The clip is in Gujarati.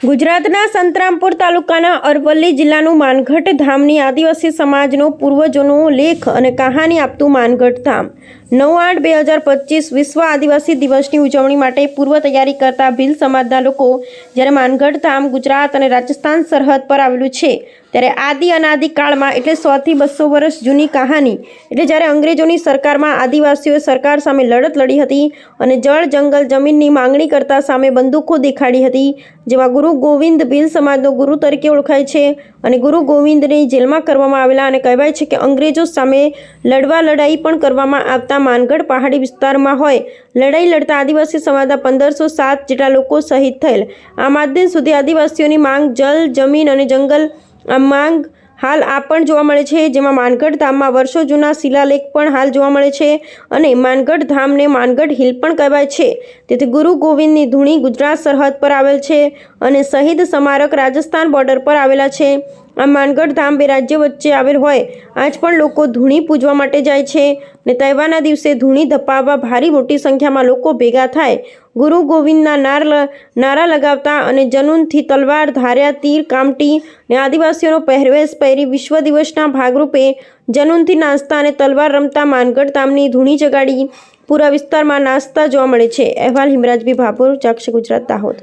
ગુજરાતના સંતરામપુર તાલુકાના અરવલ્લી જિલ્લાનું માનગઢ ધામની આદિવાસી સમાજનો પૂર્વજોનો લેખ અને કહાની આપતું માનગઢ ધામ. નવ આઠ બે હજાર પચીસ વિશ્વ આદિવાસી દિવસની ઉજવણી માટે પૂર્વ તૈયારી કરતા ભીલ સમાજના લોકો જ્યારે માનગઢ ધામ ગુજરાત અને રાજસ્થાન સરહદ પર આવેલું છે ત્યારે આદિ અનાદિ કાળમાં, એટલે સોથી બસો વર્ષ જૂની કહાની. એટલે જ્યારે અંગ્રેજોની સરકારમાં આદિવાસીઓએ સરકાર સામે લડત લડી હતી અને જળ, જંગલ, જમીનની માંગણી કરતા સામે બંદૂકો દેખાડી હતી, જેમાં ગુરુ ગોવિંદ ભીલ સમાજનો ગુરુ તરીકે ઓળખાય છે અને ગુરુ ગોવિંદને જેલમાં કરવામાં આવેલા અને કહેવાય છે કે અંગ્રેજો સામે લડવા લડાઈ પણ કરવામાં આવતા માનગઢ પહાડી વિસ્તારમાં હોય. લડાઈ લડતા આદિવાસી સમાજના પંદરસો સાત જેટલા લોકો શહીદ થયેલ. આમ આજ દિન સુધી આદિવાસીઓની માંગ જલ જમીન અને જંગલ આ માંગ હાલ આ પણ જોવા મળે છે, જેમાં માનગઢ ધામમાં વર્ષો જૂના શિલાલેખ પણ હાલ જોવા મળે છે અને માનગઢ ધામને માનગઢ હિલ પણ કહેવાય છે. તેથી ગુરુ ગોવિંદની ધૂણી ગુજરાત સરહદ પર આવેલ છે અને શહીદ સ્મારક રાજસ્થાન બોર્ડર પર આવેલા છે. આ માનગઢ ધામ બે રાજ્ય વચ્ચે આવેલ હોય, આજ પણ લોકો ધૂણી પૂજવા માટે જાય છે. ને તહેવારના દિવસે ધૂણી ધપાવવા ભારી મોટી સંખ્યામાં લોકો ભેગા થાય. ગુરુ ગોવિંદના નાર નારા લગાવતા અને જનૂનથી તલવાર ધાર્યા તીર, કામટી ને આદિવાસીઓનો પહેરવેશ પહેરી વિશ્વ દિવસના ભાગરૂપે જનૂનથી નાસ્તા અને તલવાર રમતા માનગઢ તામની ધૂણી જગાડી પૂરા વિસ્તારમાં નાસ્તા જોવા મળે છે. અહેવાલ હિમરાજબી ભાભોર ચક્ષ ગુજરાત, દાહોદ.